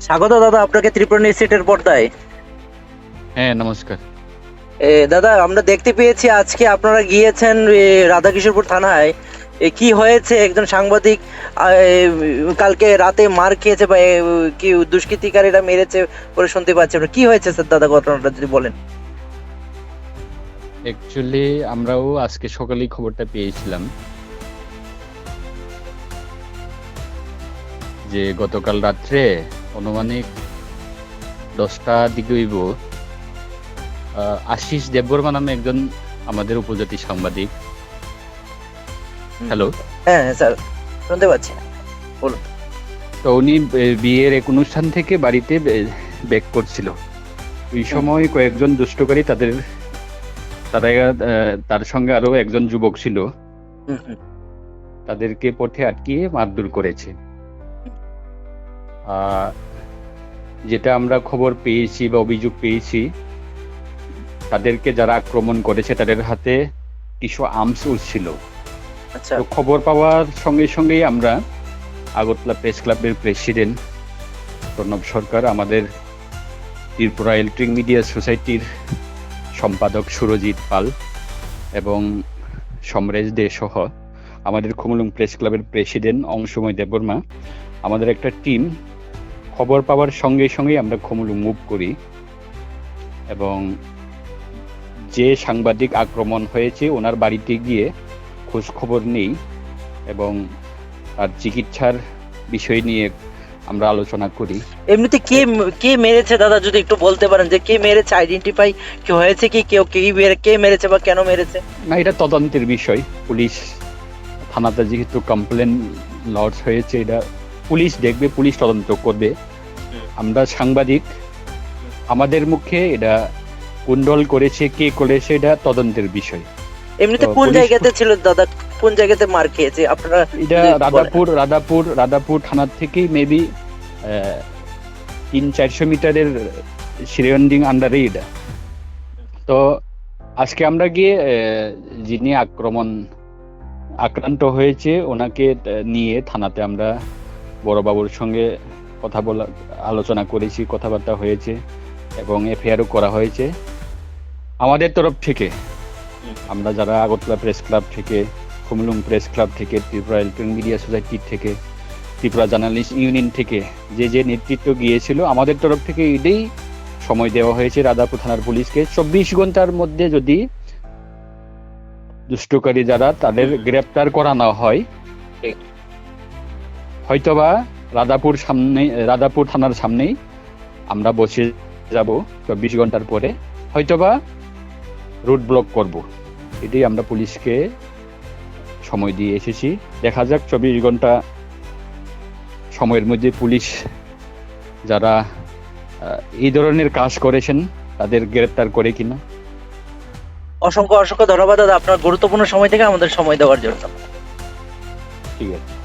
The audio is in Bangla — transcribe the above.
স্বাগত দাদা আপনাকে ত্রিপুরা সেটের পর্দায়। হ্যাঁ নমস্কার। এ, দাদা আমরা দেখতে পেয়েছি আজকে আপনারা গিয়েছেন রাধাকিশোরপুর থানায়। এ, কি হয়েছে? একজন সাংবাদিক কালকে রাতে মার খেয়েছে বা কি দুষ্কৃতিকারীরা মেরেছে বলে শুনতে পাচ্ছি আমরা। কি হয়েছে স্যার দাদা ঘটনাটা যদি বলেন? অ্যাকচুয়ালি আমরাও আজকে সকালেই খবরটা পেয়েছিলাম। যে গতকাল রাত্রে অনুমানিক দশটা দিকে হইব। আশিস দেববর্মা নামে একজন আমাদের উপজাতি সাংবাদিক। হ্যালো? হ্যাঁ হ্যাঁ, স্যার শুনতে পাচ্ছি। তো উনি বিয়ের এক অনুষ্ঠান থেকে বাড়িতে ব্যাক করছিল। ওই সময় কয়েকজন দুষ্টকারী তাদের তারা তার সঙ্গে আরও একজন যুবক ছিল। তাদেরকে পথে আটকিয়ে মারধর করেছে। যেটা আমরা খবর পেয়েছি বা অভিযোগ পেয়েছি তাদেরকে যারা আক্রমণ করেছে তাদের হাতে কিছু আর্মস ছিল আচ্ছা। তো খবর পাওয়ার সঙ্গে সঙ্গেই আমরা আগরতলা প্রেস ক্লাবের প্রেসিডেন্ট প্রণব সরকার আমাদের ত্রিপুরা ইলেকট্রিক মিডিয়া সোসাইটির সম্পাদক সুরজিৎ পাল এবং সমরেশ দে সহ আমাদের খুমলুং প্রেস ক্লাবের প্রেসিডেন্ট অংশময় দেববর্মা আমাদের একটা টিম খবর পাওয়ার সঙ্গে সঙ্গেই আমরা খুমলুং মুভ করি এবং যে সাংবাদিক আক্রমণ হয়েছে ওনার বাড়িতে গিয়ে খোঁজ খবর নেই এবং তার চিকিৎসার বিষয় নিয়ে আমরা আলোচনা করি। এমনিতে কে কে মেরেছে দাদা যদি একটু বলতে পারেন যে কে মেরেছে আইডেন্টিফাই কি হয়েছে কি কেউ কে মেরে- কে মেরেছে বা কেন মেরেছে? না এটা তদন্তের বিষয়। পুলিশ থানাতে যেহেতু কমপ্লেন লজ হয়েছে এটা পুলিশ দেখবে পুলিশ তদন্ত করবে। আমরা সাংবাদিক। আমাদের মুখে এটা কুণ্ডল করেছে কে করেছে এটা তদন্তের বিষয়। এমনিতে কোন জায়গাতে ছিল দাদা? কোন জায়গাতে মার খেয়েছে? আপনারা এটা রাধাপুর রাধাপুর রাধাপুর থানার থেকেই মেবি তিন চারশো মিটারের সিরিয়ন্ডিং আন্ডারে এটা। তো আজকে আমরা গিয়ে আহ, যিনি আক্রমণ আক্রান্ত হয়েছে ওনাকে নিয়ে থানাতে আমরা বড়বাবুর সঙ্গে কথা বলা, আলোচনা করেছি, কথাবার্তা হয়েছে এবং এফআইআরও করা হয়েছে আমাদের তরফ থেকে, আমরা যারা আগরতলা প্রেস ক্লাব থেকে, খুমলুং প্রেস ক্লাব থেকে, ত্রিপুরা ইলেকট্রনিক মিডিয়া সোসাইটি থেকে, ত্রিপুরা জার্নালিস্ট ইউনিয়ন থেকে যে যে নেতৃত্ব গিয়েছিল, আমাদের তরফ থেকে এটাই সময় দেওয়া হয়েছে রাধাপুর থানার পুলিশকে চব্বিশ ঘণ্টার মধ্যে যদি দুষ্টকারী যারা তাদের গ্রেপ্তার করা না হয়। হয়তোবা রাধাপুর সামনে রাধাপুর থানার সামনেই আমরা বসে যাব চব্বিশ ঘণ্টার পরে। হয়তোবা রুট ব্লক করব। এটাই আমরা পুলিশকে সময় দিয়ে এসেছি। দেখা যাক চব্বিশ ঘণ্টা সময়ের মধ্যে পুলিশ যারা এই ধরনের কাজ করেছেন তাদের গ্রেপ্তার করে কিনা। অসংখ্য অসংখ্য ধন্যবাদ দাদা। আপনার গুরুত্বপূর্ণ সময় থেকে আমাদের সময় দেওয়ার জন্য। ঠিক আছে।